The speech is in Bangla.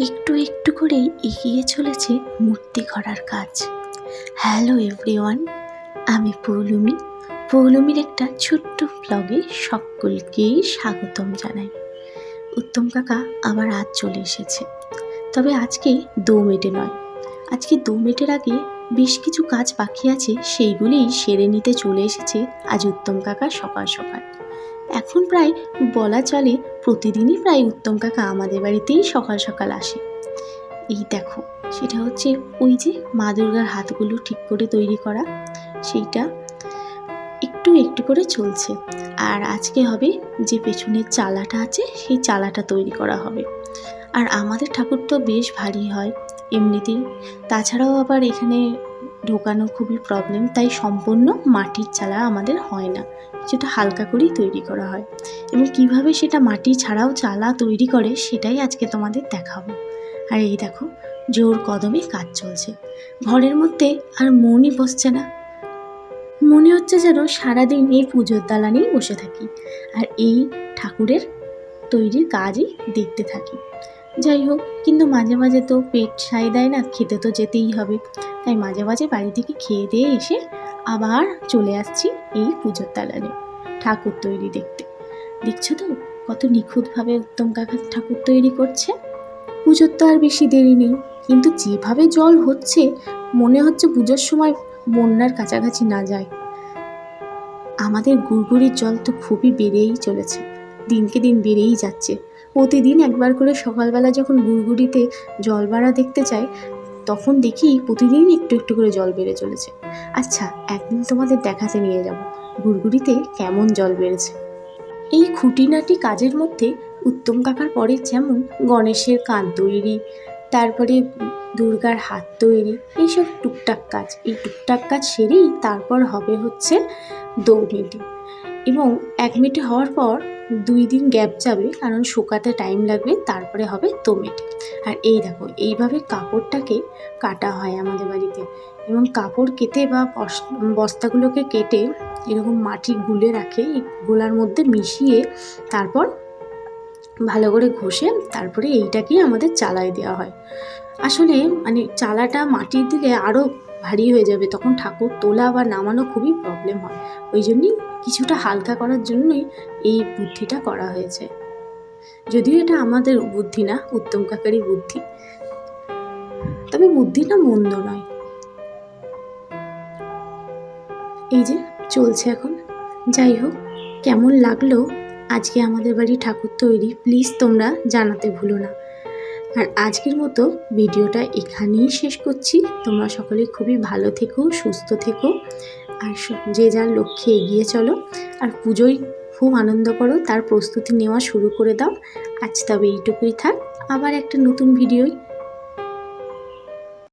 একটু একটু করেই এগিয়ে চলেছে মূর্তি গড়ার কাজ। হ্যালো এভরিওয়ান আমি পৌলুমি। পৌলুমির একটা ছোট্ট ব্লগে সকলকেই স্বাগতম জানাই। উত্তম কাকা আবার আজ চলে এসেছে। তবে আজকে দো মেটে নয়। আজকে দো মেটের আগে বেশ কিছু কাজ বাকি আছে, সেইগুলিই সেরে নিতে চলে এসেছে আজ উত্তম কাকা সকাল সকাল। এখন প্রায় বলা চলে প্রতিদিনই প্রায় উত্তম কাকা আমাদের বাড়িতেই সকাল সকাল আসে। এই দেখো, সেটা হচ্ছে ওই যে মা দুর্গার হাতগুলো ঠিক করে তৈরি করা, সেইটা একটু একটু করে চলছে। আর আজকে হবে যে পেছনের চালাটা আছে, সেই চালাটা তৈরি করা হবে। আর আমাদের ঠাকুর তো বেশ ভারী হয় এমনিতেই। তাছাড়াও আবার এখানে ঢোকানো খুবই প্রবলেম তাই সম্পূর্ণ মাটির চালা আমাদের হয় না। কিছুটা হালকা করেই তৈরি করা হয়। এবং কীভাবে সেটা মাটি ছাড়াও চালা তৈরি করে, সেটাই আজকে তোমাদের দেখাবো। আর এই দেখো, জোর কদমে কাজ চলছে। ঘরের মধ্যে আর মনই বসছে না। মনে হচ্ছে যেন সারাদিন এই পুজোর দালানেই বসে থাকি, আর এই ঠাকুরের তৈরির কাজই দেখতে থাকি। যাই হোক, কিন্তু মাঝে মাঝে তো পেট সাই দেয় না, খেতে তো যেতেই হবে। তাই মাঝে মাঝে বাড়ি থেকে খেয়ে দিয়ে এসে আবার চলে আসছি এই পুজোর দালানে, ঠাকুর তৈরি দেখতে। দেখছ তো কত নিখুঁতভাবে উত্তম কাকা ঠাকুর তৈরি করছে? পুজোর তো আর বেশি দেরি নেই, কিন্তু যেভাবে জল হচ্ছে, মনে হচ্ছে পুজোর সময় বন্যার কাছাকাছি না যায়। আমাদের গুড়গুড়ির জল তো খুবই বেড়েই চলেছে, দিনকে দিন বেড়েই যাচ্ছে। প্রতিদিন একবার করে সকালবেলা যখন গুড়গুড়িতে জল বাড়া দেখতে যাই তখন দেখি প্রতিদিন একটু একটু করে জল বেড়ে চলেছে। আচ্ছা একদিন তোমাদের দেখাতে নিয়ে যাব। গুড়গুড়িতে কেমন জল বেড়েছে। এই খুঁটিনাটি কাজের মধ্যে উত্তম কাকার পরে যেমন গণেশের কান তৈরি, তারপরে দুর্গার হাত তৈরি, এইসব টুকটাক কাজ। এই টুকটাক কাজ সেরেই তারপর হবে হচ্ছে দো মিটি এবং এক হওয়ার পর দুই দিন গ্যাপ যাবে, কারণ শুকাতে টাইম লাগবে, তারপরে হবে দো মিটি আর এই দেখো, এইভাবে কাপড়টাকে কাটা হয় আমাদের বাড়িতে। এবং কাপড় কেটে বা বস- বস্তাগুলোকে কেটে এরকম মাটি গুলে রাখে, এই গোলার মধ্যে মিশিয়ে তারপর ভালো করে ঘষে তারপরে এইটাকেই আমাদের চালায় দেওয়া হয়। আসলে মানে চালাটা মাটি দিলে আরও ভারী হয়ে যাবে, তখন ঠাকুর তোলা বা নামানো খুবই প্রবলেম হয়। ওই জন্যই কিছুটা হালকা করার জন্যই এই বুদ্ধিটা করা হয়েছে। যদিও এটা আমাদের বুদ্ধি না, উত্তম কাকারই বুদ্ধি। তবে বুদ্ধিটা মন্দ নয়। এই যে, চলছে এখন। যাই হোক, কেমন লাগল আজকে আমাদের বাড়ি ঠাকুর তৈরি? প্লিজ তোমরা জানাতে ভুলো না। আর আজকের মতো ভিডিওটা এখানেই শেষ করছি। তোমরা সকলে খুবই ভালো থেকো, সুস্থ থেকো, আর যে যার লক্ষ্যে এগিয়ে চলো। আর পুজোয় খুব আনন্দ করো, তার প্রস্তুতি নেওয়া শুরু করে দাও। আজ তবে এইটুকুই থাক। আবার একটা নতুন ভিডিওয়